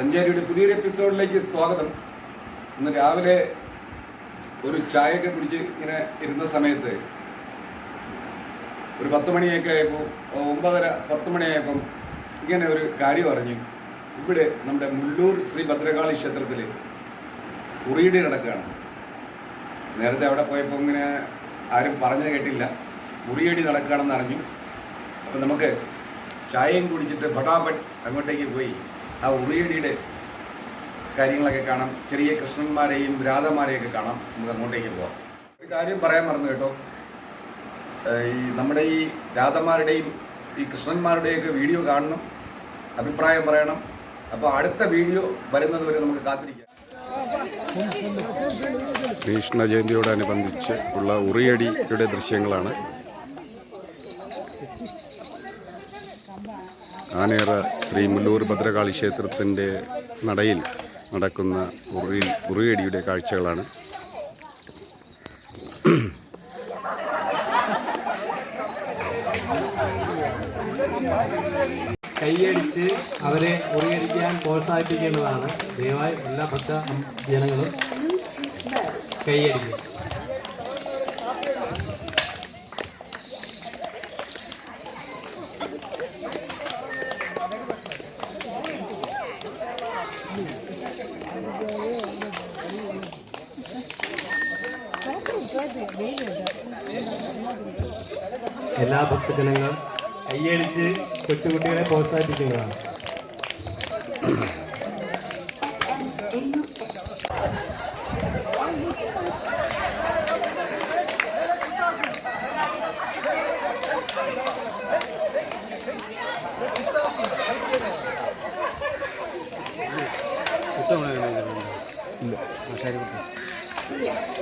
സഞ്ചാരിയുടെ പുതിയൊരു എപ്പിസോഡിലേക്ക് സ്വാഗതം. ഇന്ന് രാവിലെ ഒരു ചായയൊക്കെ കുടിച്ച് ഇങ്ങനെ ഇരുന്ന സമയത്ത് ഒരു പത്ത് മണിയൊക്കെ ആയപ്പോൾ ഒമ്പതര പത്ത് മണിയായപ്പം ഇങ്ങനെ ഒരു കാര്യം അറിഞ്ഞു ഇവിടെ നമ്മുടെ മുള്ളൂർ ശ്രീ ഭദ്രകാളി ക്ഷേത്രത്തിൽ ഉറിയടി നടക്കുകയാണ്. നേരത്തെ അവിടെ പോയപ്പോൾ ഇങ്ങനെ ആരും പറഞ്ഞത് കേട്ടില്ല. കുറിയടി നടക്കുകയാണെന്ന് അറിഞ്ഞു. അപ്പം നമുക്ക് ചായയും കുടിച്ചിട്ട് ഭടാഭട്ട് അങ്ങോട്ടേക്ക് പോയി. ആ ഉറിയടിയുടെ കാര്യങ്ങളൊക്കെ കാണാം. ചെറിയ കൃഷ്ണന്മാരെയും രാധമാരെയൊക്കെ കാണാം. നമുക്ക് അങ്ങോട്ടേക്ക് പോവാം. ഒരു കാര്യം പറയാൻ മറന്നു കേട്ടോ. ഈ നമ്മുടെ ഈ രാധമാരുടെയും ഈ കൃഷ്ണന്മാരുടെയൊക്കെ വീഡിയോ കാണണം. അഭിപ്രായം പറയണം. അപ്പോൾ അടുത്ത വീഡിയോ വരുന്നത് വരെ നമുക്ക് കാത്തിരിക്കാം. കൃഷ്ണ ജയന്തിയോടനുബന്ധിച്ച് ഉള്ള ഉറിയടിയുടെ ദൃശ്യങ്ങളാണ്. ആനേറ ശ്രീ മുല്ലൂർ ഭദ്രകാളി ക്ഷേത്രത്തിന്റെ നടയിൽ നടക്കുന്ന ഉറി ഉറിയടിയുടെ കാഴ്ചകളാണ്. കൈയടിച്ച് അവരെ ഉറിയടിക്കാൻ പ്രോത്സാഹിപ്പിക്കേണ്ടതാണ്. ദയവായി എല്ലാ ഭക്ത ജനങ്ങളും കൈയടിക്കും. എല്ലാ ഭക്തജനങ്ങളും കയ്യടിച്ച് കൊച്ചുകുട്ടികളെ പ്രോത്സാഹിപ്പിക്കുന്നതാണ്. ഇല്ല. ആശാരി കുട്ടി Yes.